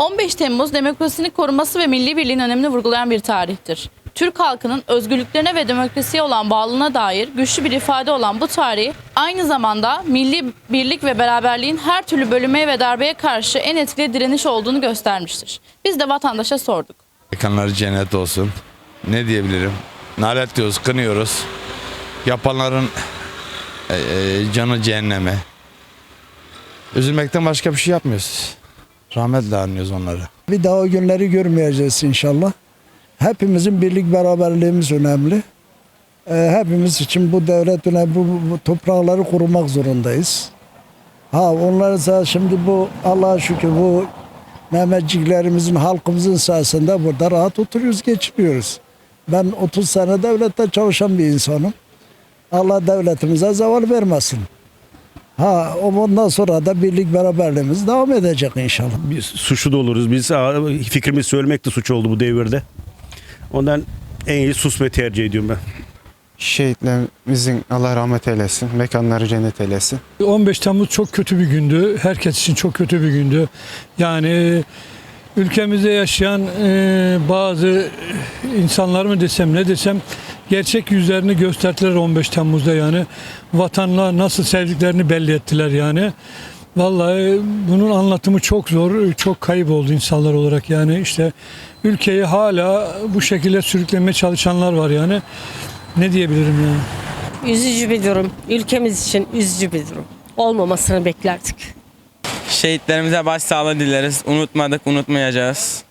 15 Temmuz demokrasinin korunması ve milli birliğin önemini vurgulayan bir tarihtir. Türk halkının özgürlüklerine ve demokrasiye olan bağlılığına dair güçlü bir ifade olan bu tarih aynı zamanda milli birlik ve beraberliğin her türlü bölünmeye ve darbeye karşı en etkili direniş olduğunu göstermiştir. Biz de vatandaşa sorduk. Mekanları cennet olsun. Ne diyebilirim? Nalet diyoruz, kınıyoruz. Yapanların e, e, canı cehenneme. Üzülmekten başka bir şey yapmıyoruz. Rahmetle anlıyoruz onları. Bir daha o günleri görmeyeceğiz inşallah. Hepimizin birlik beraberliğimiz önemli. Ee, hepimiz için bu devlet önemli. Bu, bu toprakları korumak zorundayız. Ha onlar ise şimdi bu Allah'a şükür bu Mehmetçiklerimizin, halkımızın sayesinde burada rahat oturuyoruz, geçiniyoruz. Ben 30 sene devlette çalışan bir insanım. Allah devletimize zeval vermesin. Ha ondan sonra da birlik beraberliğimiz devam edecek inşallah. Biz suçlu da oluruz. Biz fikrimizi söylemek de suç oldu bu devirde. Ondan en iyi susmayı tercih ediyorum ben. Şehitlerimizin Allah rahmet eylesin, mekanları cennet eylesin. 15 Temmuz çok kötü bir gündü. Herkes için çok kötü bir gündü. Yani ülkemizde yaşayan e, bazı insanlar mı desem ne desem gerçek yüzlerini gösterdiler 15 Temmuz'da yani. Vatanla nasıl sevdiklerini belli ettiler yani. Vallahi bunun anlatımı çok zor, çok kayıp oldu insanlar olarak yani işte ülkeyi hala bu şekilde sürüklemeye çalışanlar var yani. Ne diyebilirim yani? Üzücü bir durum. Ülkemiz için üzücü bir durum. Olmamasını beklerdik. Şehitlerimize başsağlığı dileriz. Unutmadık, unutmayacağız.